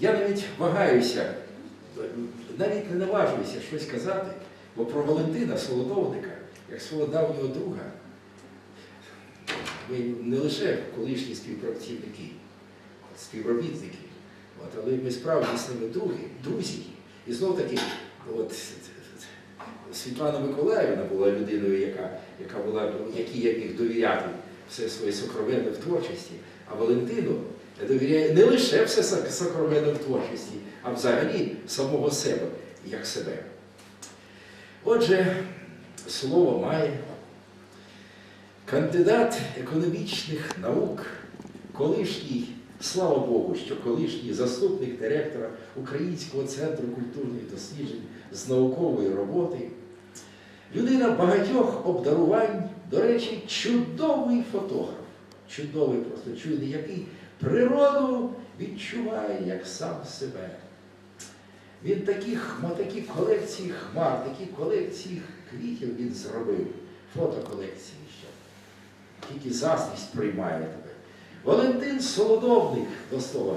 Я навіть вагаюся, навіть не наважуюся щось казати, бо про Валентина Солодовника, як свого давнього друга, ми не лише колишні співпрацівники, співробітники, от, але ми справді з ними други, друзі. І знов таки, от, Світлана Миколаївна була людиною, яка, яка була, якій я міг довіряти все своє сокровенне в творчості, а Валентину я довіряю не лише все сок- в творчості, а взагалі самого себе, як себе. Отже, слово має кандидат економічних наук, колишній, слава Богу, що колишній заступник директора Українського центру культурних досліджень з наукової роботи, людина багатьох обдарувань, до речі, чудовий фотограф, чудовий просто чудний, який природу відчуває як сам себе. Він такі, такі колекції хмар, такі колекції квітів він зробив, фотоколекції ще. Тільки заздрість приймає тебе. Валентин Солодовник, до слова.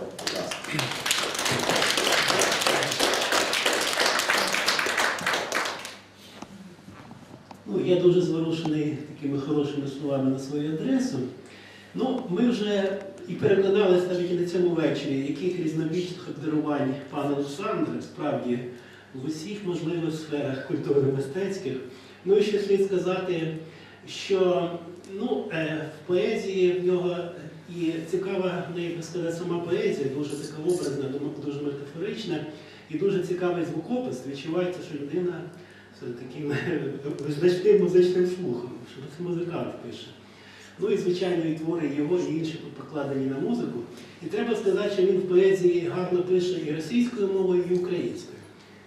Ну, я дуже зворушений такими хорошими словами на свою адресу. Ну, ми вже і переконалися навіть на цьому вечорі, яких різнобічних обдарувань пана Олександра, справді в усіх можливих сферах культурно-мистецьких. Ну і ще слід сказати, що ну, е, в поезії в нього і цікава, як би сказати, сама поезія, дуже така образна, дуже метафорична і дуже цікавий звукопис. Відчувається, що людина з таким значним музичним слухом, що це музикант пише. Ну і звичайно, і твори його, і інші покладені на музику. І треба сказати, що він в поезії гарно пише і російською мовою, і українською.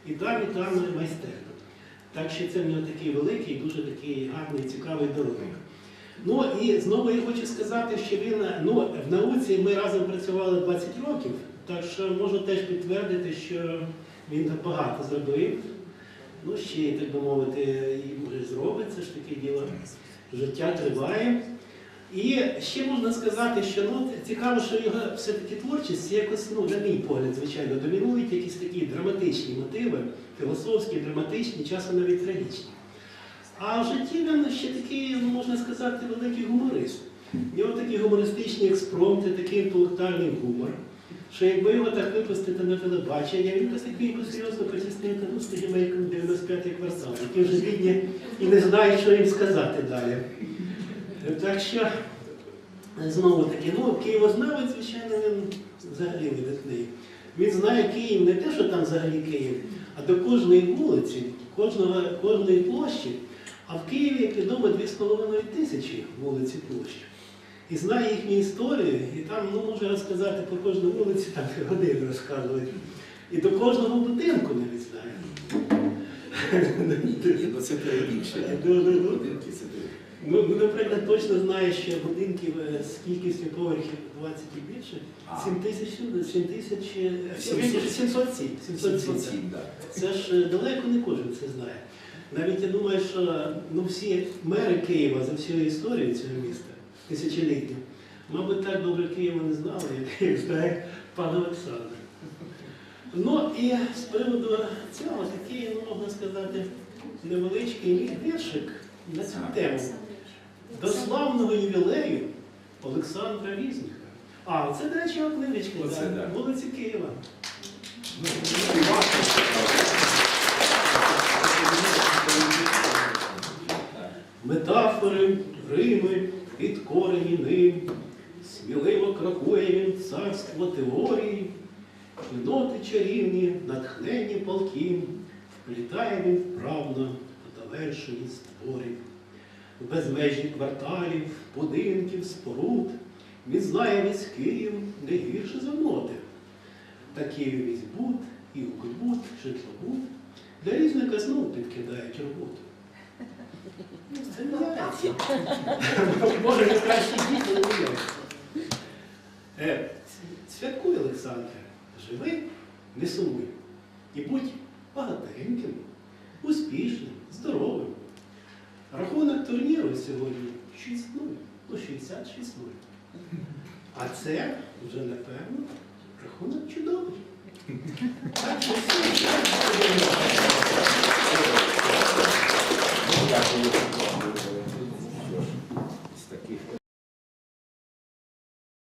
І там, і там майстерно. Так що це в нього такий великий, дуже такий гарний, цікавий доробок. Ну і знову я хочу сказати, що він ну, в науці ми разом працювали 20 років, так що можу теж підтвердити, що він так багато зробив. Ну, ще, так би мовити, і може зробить, це ж таке діло. Життя триває. І ще можна сказати, що ну, цікаво, що його все-таки творчість якось, ну, на мій погляд, звичайно, домінують якісь такі драматичні мотиви, філософські, драматичні, часом навіть трагічні. А в житті він ще такий, ну, можна сказати, великий гуморист. У нього такі гумористичні експромти, такий інтелектуальний гумор, що якби його так випустити на телебачення, він такий серйозно притіснити, ну, скажімо, як 95-й квартал, які вже бідні і не знають, що їм сказати далі. Так що, знову таки, ну, Києвознавець, звичайно, він взагалі видатний. Він знає Київ не те, що там взагалі Київ, а до кожної вулиці, кожного, кожної площі. А в Києві, як відомо, 2,5 тисячі вулиць і площ. І знає їхню історію, і там ну, може розказати по кожній вулиці, там години розказують. І до кожного будинку навіть знає. Ну це перебільшення. Ну, наприклад, точно знаю, що будинків е, з кількістю поверхів 20 і більше. А. 7 тисяч, 7 тисяч, е, 700. 707. 707. 707, да. Це ж е, далеко не кожен це знає. Навіть я думаю, що ну, всі мери Києва за всю історію цього міста, тисячоліття, мабуть, так добре Києва не знали, як, як знає пан Олександр. Ну і з приводу цього такий, ну, можна сказати, невеличкий мій віршик на цю тему. До славного ювілею Олександра Різніка. А, це, до речі, Оце, да, вулиці Києва. Ну. Метафори, Рими, підкорені ним, сміливо крокує він царство теорії, ноти чарівні, натхненні полків, вплітає він вправно до довершеність творів. В безмежі кварталів, будинків, споруд, він знає весь Київ не гірше за ноти. Та Києві збут і укрбут, житлобут для різника знов підкидають роботу. Може, не краще діти, але не я. Е, Святкуй, Олександре, живи, не сумуй. І будь багатеньким, успішним, здоровим. Рахунок турніру сьогодні 6-0, ну 66-0. А це вже, напевно, рахунок чудовий.